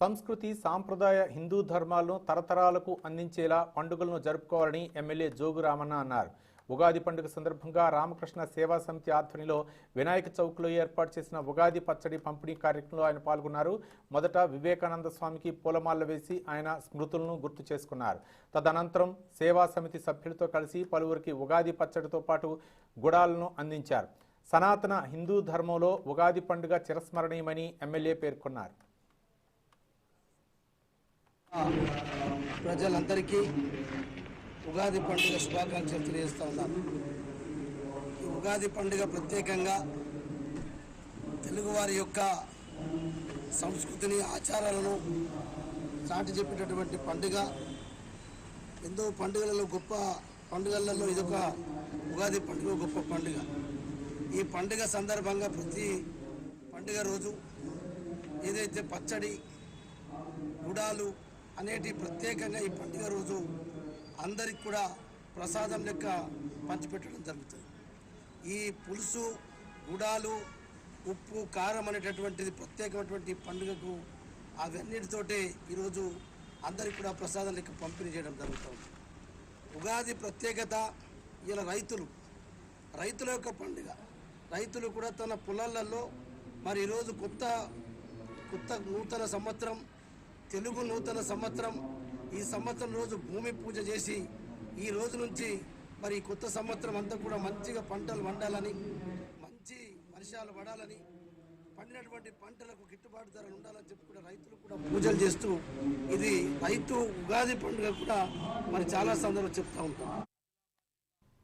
సంస్కృతి సాంప్రదాయ హిందూ ధర్మాలను తరతరాలకు అందించేలా పండుగలను జరుపుకోవాలని ఎమ్మెల్యే జోగు రామన్న అన్నారు. ఉగాది పండుగ సందర్భంగా రామకృష్ణ సేవా సమితి ఆధ్వర్యంలో వినాయక చౌక్లో ఏర్పాటు చేసిన ఉగాది పచ్చడి పంపిణీ కార్యక్రమంలో ఆయన పాల్గొన్నారు. మొదట వివేకానంద స్వామికి పూలమాల వేసి ఆయన స్మృతులను గుర్తు చేసుకున్నారు. తదనంతరం సేవా సమితి సభ్యులతో కలిసి పలువురికి ఉగాది పచ్చడితో పాటు గుడాలను అందించారు. సనాతన హిందూ ధర్మంలో ఉగాది పండుగ చిరస్మరణీయమని ఎమ్మెల్యే పేర్కొన్నారు. ప్రజలందరికీ ఉగాది పండుగ శుభాకాంక్షలు తెలియజేస్తా ఉన్నాను. ఈ ఉగాది పండుగ ప్రత్యేకంగా తెలుగువారి యొక్క సంస్కృతిని ఆచారాలను చాటి చెప్పేటటువంటి పండుగ. ఎంతో పండుగలలో గొప్ప పండుగలలో ఇదొక ఉగాది పండుగ గొప్ప పండుగ. ఈ పండుగ సందర్భంగా ప్రతి పండుగ రోజు ఏదైతే పచ్చడి గుడాలు అనేటి ప్రత్యేకంగా ఈ పండుగ రోజు అందరికి కూడా ప్రసాదం లెక్క పంచిపెట్టడం జరుగుతుంది. ఈ పులుసు గుడాలు ఉప్పు కారం అనేటటువంటిది ప్రత్యేకమైనటువంటి పండుగకు అవన్నిటితోటే ఈరోజు అందరికి కూడా ప్రసాదం లెక్క పంపిణీ చేయడం జరుగుతుంది ఉగాది ప్రత్యేకత ఇలా రైతులు రైతుల యొక్క పండుగ. రైతులు కూడా తన పొలాలలో మరి ఈరోజు కొత్త కొత్త నూతన సంవత్సరం తెలుగు నూతన సంవత్సరం ఈ సంవత్సరం రోజు భూమి పూజ చేసి ఈ రోజు నుంచి మరి కొత్త సంవత్సరం అంతా కూడా మంచిగా పంటలు వండాలని మంచి వర్షాలు పడాలని పండినటువంటి పంటలకు గిట్టుబాటు ధరలు ఉండాలని చెప్పి కూడా రైతులు కూడా పూజలు చేస్తూ ఇది రైతు ఉగాది పండుగ కూడా మరి చాలా సందర్భం చెప్తా ఉంటాం.